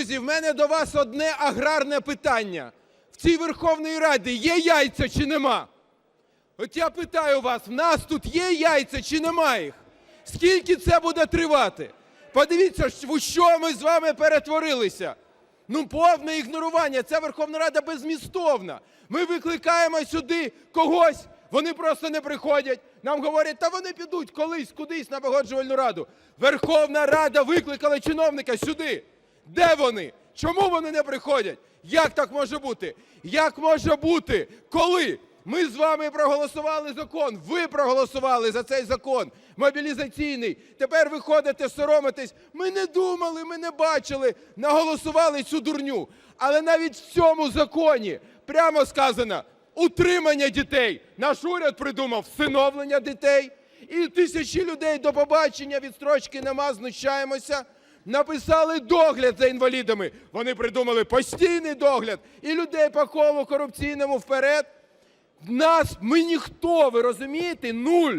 Друзі, в мене до вас одне аграрне питання. В цій Верховній Раді є яйця чи нема? От я питаю вас, в нас тут є яйця чи нема їх? Скільки це буде тривати? Подивіться, у що ми з вами перетворилися. Ну, повне ігнорування. Ця Верховна Рада безмістовна. Ми викликаємо сюди когось, вони просто не приходять. Нам говорять, та вони підуть колись, кудись на погоджувальну раду. Верховна Рада викликала чиновника сюди. Де вони? Чому вони не приходять? Як так може бути? Як може бути, коли ми з вами проголосували закон, ви проголосували за цей закон мобілізаційний. Тепер ви ходите, соромитесь. Ми не думали, ми не бачили, наголосували цю дурню. Але навіть в цьому законі прямо сказано утримання дітей. Наш уряд придумав всиновлення дітей. І тисячі людей до побачення, відстрочки нема, знущаємося. Написали догляд за інвалідами. Вони придумали постійний догляд і людей по колу корупційному вперед. Нас ми ніхто, ви розумієте? Нуль.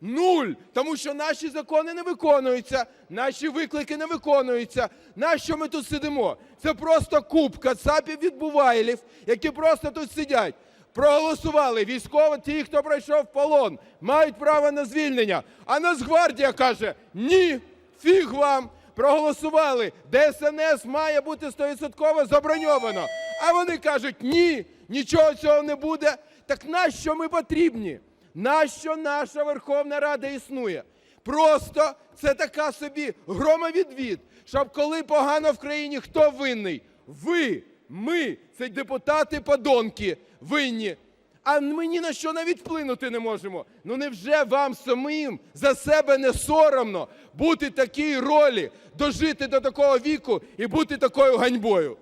Нуль. Тому що наші закони не виконуються, наші виклики не виконуються. Нащо ми тут сидимо? Це просто куб кацапів відбувайлів, які просто тут сидять. Проголосували військово, ті, хто пройшов полон, мають право на звільнення. А Нацгвардія каже: ні, фіг вам. Проголосували, ДСНС має бути 100% заброньовано. А вони кажуть, ні, нічого цього не буде. Так нащо ми потрібні? Нащо наша Верховна Рада існує? Просто це така собі громовідвід, щоб коли погано в країні, хто винний? Ви, ми, це депутати подонки, винні. А ми ні на що навіть вплинути не можемо. Ну невже вам самим за себе не соромно бути такій ролі, дожити до такого віку і бути такою ганьбою?